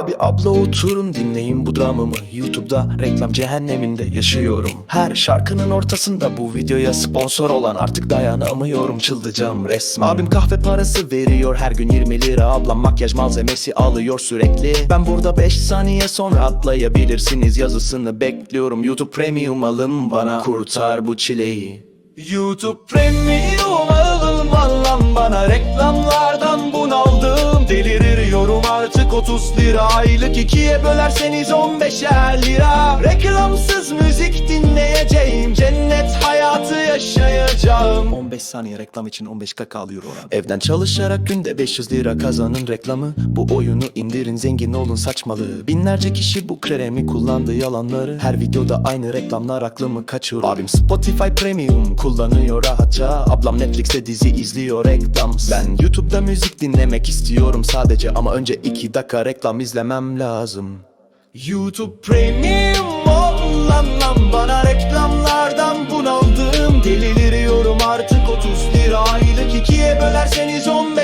Abi abla oturun dinleyin bu dramımı YouTube'da reklam cehenneminde yaşıyorum. Her şarkının ortasında bu videoya sponsor olan Artık dayanamıyorum. Çıldıracağım resmen. Abim kahve parası veriyor her gün 20 lira. Ablam makyaj malzemesi alıyor sürekli. Ben burada 5 saniye sonra atlayabilirsiniz yazısını bekliyorum. YouTube Premium alın bana kurtar bu çileyi. YouTube Premium alın alın bana. Reklamlardan artık 30 lira. Aylık ikiye bölerseniz 15'er lira. Reklamsız yaşayacağım 15 saniye reklam için 15 kaka alıyor oran Evden çalışarak günde 500 lira kazanın reklamı. Bu oyunu indirin zengin olun saçmalığı. Binlerce kişi bu kremi kullandı yalanları. Her videoda aynı reklamlar aklımı kaçırıyor. Abim Spotify Premium kullanıyor rahatça. Ablam Netflix'te dizi izliyor reklam. Ben YouTube'da müzik dinlemek istiyorum sadece. Ama önce 2 dakika reklam izlemem lazım. YouTube Premium olan bana reklamlardan bunaldım Deliriyorum artık 30 lira. Aylık ikiye bölerseniz 15'er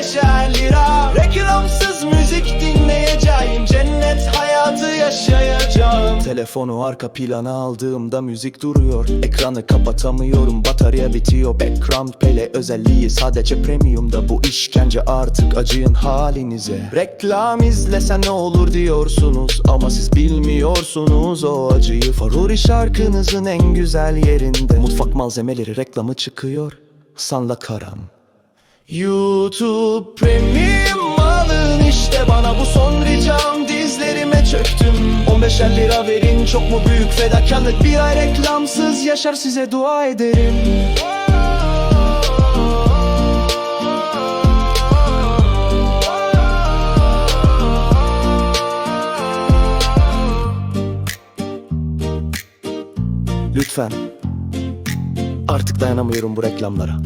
Telefonu arka plana aldığımda müzik duruyor. Ekranı kapatamıyorum batarya bitiyor. Background pele özelliği sadece premiumda. Bu işkence artık acıyın halinize. Reklam izlesen ne olur diyorsunuz Ama siz bilmiyorsunuz o acıyı. Favori şarkınızın en güzel yerinde. Mutfak malzemeleri reklamı çıkıyor. Sanla karam. YouTube Premium alın işte bana bu son ricam çok mu büyük fedakarlık? Bir ay reklamsız yaşar size dua ederim. Lütfen. Artık dayanamıyorum bu reklamlara.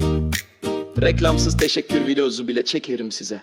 Reklamsız teşekkür videosu bile çekerim size